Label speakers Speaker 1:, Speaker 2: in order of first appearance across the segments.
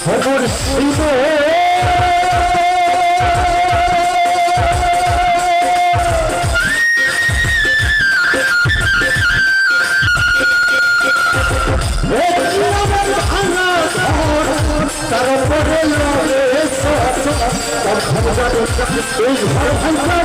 Speaker 1: সবর ছিল তারপরে লড়ে সব তার ভান্ডারে এই ঘর ভান্ডার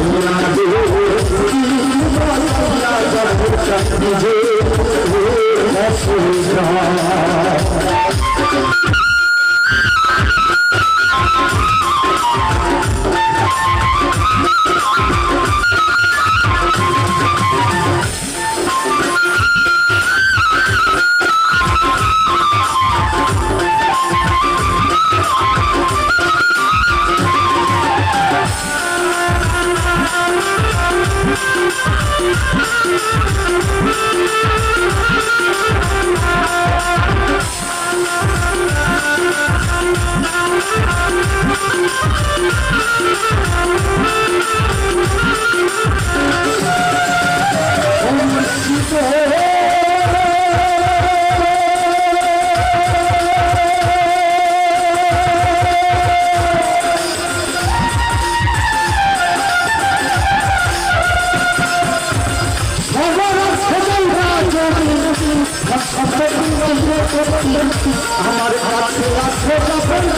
Speaker 1: I'm আমার কাছে আছে